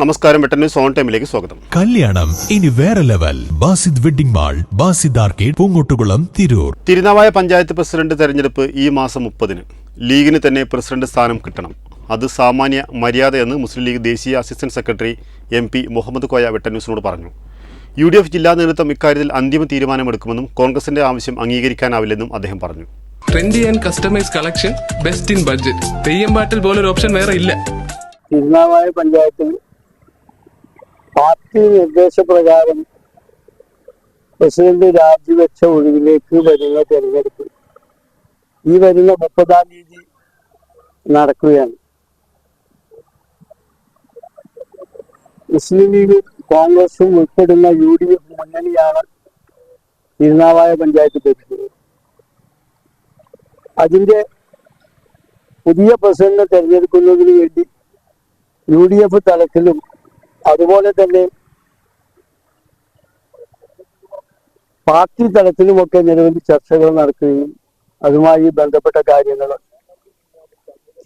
നമസ്കാരം വെട്ടന്യൂസ് ഓൺ ടൈമിലേക്ക് സ്വാഗതം. കല്യാണം ഇനി വേറെ level. Basid wedding mall Basid arcade Poongottukulam Tirur. Thirunavaya panchayat president തെരഞ്ഞെടുപ്പ് ഈ മാസം മുപ്പതിന്. ലീഗിന് തന്നെ പ്രസിഡന്റ് സ്ഥാനം കിട്ടണം. അത് സാമാന്യ മര്യാദയെന്ന് മുസ്ലിം ലീഗ് ദേശീയ assistant secretary M P Muhammad Koya വെട്ടന്യൂസിനോട് പറഞ്ഞു. യു ഡി എഫ് ജില്ലാ നേതൃത്വം ഇക്കാര്യത്തിൽ അന്തിമ തീരുമാനമെടുക്കുമെന്നും കോൺഗ്രസിന്റെ ആവശ്യം അംഗീകരിക്കാനാവില്ലെന്നും അദ്ദേഹം പറഞ്ഞു. Trendy and customise collection best in budget Theyyam പാട്ടിൽ പോലൊരു ഓപ്ഷൻ വേറെ ഇല്ല. തിരുനാവായ പഞ്ചായത്തിൽ പാർട്ടി നിർദ്ദേശപ്രകാരം പ്രസിഡന്റ് രാജിവെച്ച ഒഴിവിലേക്ക് വരുന്ന തെരഞ്ഞെടുപ്പ്. ഈ വരുന്ന മുപ്പതാം തീയതി നടക്കുകയാണ്. മുസ്ലിം ലീഗും കോൺഗ്രസും ഉൾപ്പെടുന്ന യു ഡി എഫ് മുന്നണിയാണ് തിരുനാവായ പഞ്ചായത്ത് ഭരിക്കുന്നത് അതിന്റെ പുതിയ പ്രസിഡന്റ് തെരഞ്ഞെടുക്കുന്നതിന് വേണ്ടി യു ഡി എഫ് തലത്തിലും അതുപോലെ തന്നെ പാർട്ടി തലത്തിലുമൊക്കെ നിരവധി ചർച്ചകൾ നടക്കുകയും അതുമായി ബന്ധപ്പെട്ട കാര്യങ്ങൾ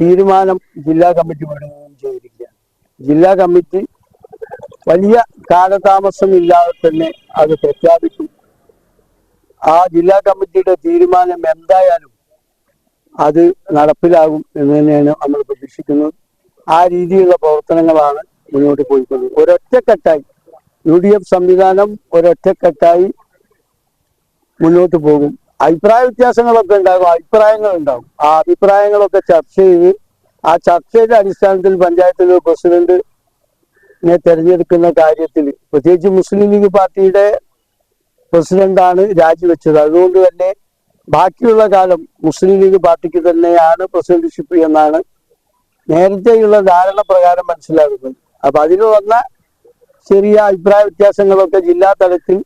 തീരുമാനം ജില്ലാ കമ്മിറ്റി വിടുകയും ചെയ്തിരിക്കുകയാണ് ജില്ലാ കമ്മിറ്റി വലിയ കാലതാമസം ഇല്ലാതെ തന്നെ അത് പ്രഖ്യാപിക്കും ആ ജില്ലാ കമ്മിറ്റിയുടെ തീരുമാനം എന്തായാലും അത് നടപ്പിലാകും എന്ന് തന്നെയാണ് നമ്മൾ പ്രതീക്ഷിക്കുന്നത് ആ രീതിയിലുള്ള പ്രവർത്തനങ്ങളാണ് മുന്നോട്ട് പോയിക്കൊണ്ടത് ഒരൊറ്റക്കെട്ടായി യു ഡി എഫ് സംവിധാനം ഒരൊറ്റക്കെട്ടായി മുന്നോട്ട് പോകും. അഭിപ്രായ വ്യത്യാസങ്ങളൊക്കെ ഉണ്ടാകും. അഭിപ്രായങ്ങൾ ഉണ്ടാകും. ആ അഭിപ്രായങ്ങളൊക്കെ ചർച്ച ചെയ്ത് ആ ചർച്ചയുടെ അടിസ്ഥാനത്തിൽ പഞ്ചായത്തിലെ പ്രസിഡന്റിനെ തെരഞ്ഞെടുക്കുന്ന കാര്യത്തിൽ പ്രത്യേകിച്ച് മുസ്ലിം ലീഗ് പാർട്ടിയുടെ പ്രസിഡന്റാണ് രാജിവെച്ചത്. അതുകൊണ്ട് തന്നെ ബാക്കിയുള്ള കാലം മുസ്ലിം ലീഗ് പാർട്ടിക്ക് തന്നെയാണ് പ്രസിഡന്റ്ഷിപ്പ് എന്നാണ് നേരത്തെയുള്ള ധാരണ പ്രകാരം മനസ്സിലാകുന്നത്. അപ്പൊ അതിന് വന്ന ചെറിയ അഭിപ്രായ വ്യത്യാസങ്ങളൊക്കെ ജില്ലാ തലത്തിൽ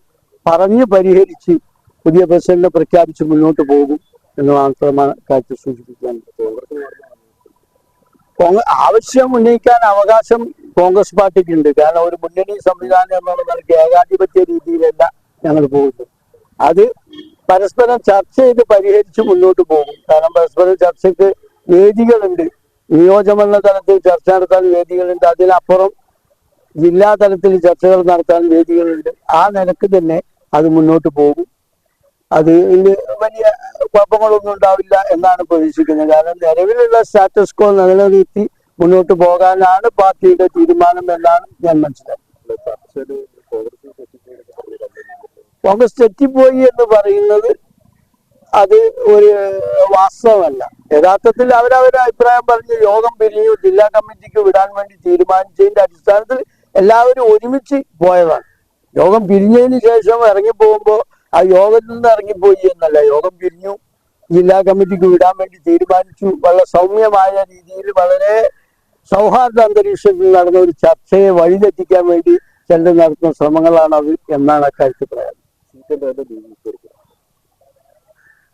പറഞ്ഞ് പരിഹരിച്ച് പുതിയ പ്രസിഡന്റിനെ പ്രഖ്യാപിച്ച് മുന്നോട്ട് പോകും എന്ന് മാത്രമാണ് കാര്യത്തിൽ സൂചിപ്പിക്കാൻ കോൺഗ്രസ് ആവശ്യം ഉന്നയിക്കാൻ അവകാശം കോൺഗ്രസ് പാർട്ടിക്കുണ്ട്. കാരണം ഒരു മുന്നണി സംവിധാനം എന്നുള്ള നിലയ്ക്ക് ഏകാധിപത്യ രീതിയിലല്ല ഞങ്ങൾ പോകുന്നത്. അത് പരസ്പരം ചർച്ച ചെയ്ത് പരിഹരിച്ച് മുന്നോട്ട് പോകും. കാരണം പരസ്പരം ചർച്ചയ്ക്ക് വേദികളുണ്ട്. നിയോജകമണ്ഡല തലത്തിൽ ചർച്ച നടത്താൻ വേദികളുണ്ട്. അതിനപ്പുറം ജില്ലാ തലത്തിൽ ചർച്ചകൾ നടത്താൻ വേദികളുണ്ട്. ആ നിലയ്ക്ക് തന്നെ അത് മുന്നോട്ട് പോകും. അത് വലിയ കുഴപ്പങ്ങളൊന്നും ഉണ്ടാവില്ല എന്നാണ് പ്രതീക്ഷിക്കുന്നത്. കാരണം നിലവിലുള്ള സ്റ്റാറ്റസ് കോ നിലനിർത്തി മുന്നോട്ട് പോകാനാണ് പാർട്ടിയുടെ തീരുമാനം എന്നാണ് ഞാൻ മനസ്സിലാക്കുന്നത്. കോൺഗ്രസ് തെറ്റിപ്പോയി എന്ന് പറയുന്നത് അത് ഒരു വാസ്തവമല്ല. യഥാർത്ഥത്തിൽ അവരവരുടെ അഭിപ്രായം പറഞ്ഞ് യോഗം പിരിഞ്ഞു ജില്ലാ കമ്മിറ്റിക്ക് വിടാൻ വേണ്ടി തീരുമാനിച്ചതിന്റെ അടിസ്ഥാനത്തിൽ എല്ലാവരും ഒരുമിച്ച് പോയതാണ്. യോഗം പിരിഞ്ഞതിന് ശേഷം ഇറങ്ങി ഇറങ്ങിപ്പോകുമ്പോൾ ആ യോഗത്തിൽ നിന്ന് ഇറങ്ങിപ്പോയി എന്നല്ല. യോഗം പിരിഞ്ഞു. ജില്ലാ കമ്മിറ്റിക്ക് വിടാൻ വേണ്ടി തീരുമാനിച്ചു. വളരെ സൗമ്യമായ രീതിയിൽ വളരെ സൗഹാർദ്ദ അന്തരീക്ഷത്തിൽ നടന്ന ഒരു ചർച്ചയെ വഴിതെറ്റിക്കാൻ വേണ്ടി ചിലർ നടത്തുന്ന ശ്രമങ്ങളാണ് അത് എന്നാണ് അക്കാര്യത്തിൽ പറയാൻ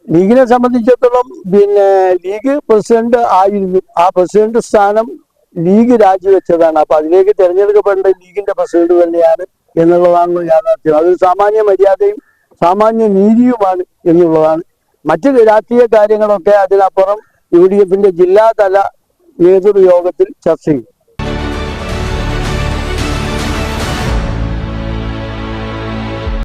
ലീഗിനെ സംബന്ധിച്ചിടത്തോളം പിന്നെ ലീഗ് പ്രസിഡന്റ് ആയിരുന്നു. ആ പ്രസിഡന്റ് സ്ഥാനം ലീഗ് രാജിവെച്ചതാണ്. അപ്പൊ അതിലേക്ക് തെരഞ്ഞെടുക്കപ്പെടേണ്ട ലീഗിന്റെ പ്രസിഡന്റ് തന്നെയാണ് എന്നുള്ളതാണല്ലോ യാഥാർത്ഥ്യം. അത് സാമാന്യ മര്യാദയും സാമാന്യ നീതിയുമാണ് എന്നുള്ളതാണ്. മറ്റ് രാഷ്ട്രീയ കാര്യങ്ങളൊക്കെ അതിനപ്പുറം യു ഡി എഫിന്റെ ജില്ലാതല നേതൃയോഗത്തിൽ ചർച്ച ചെയ്യും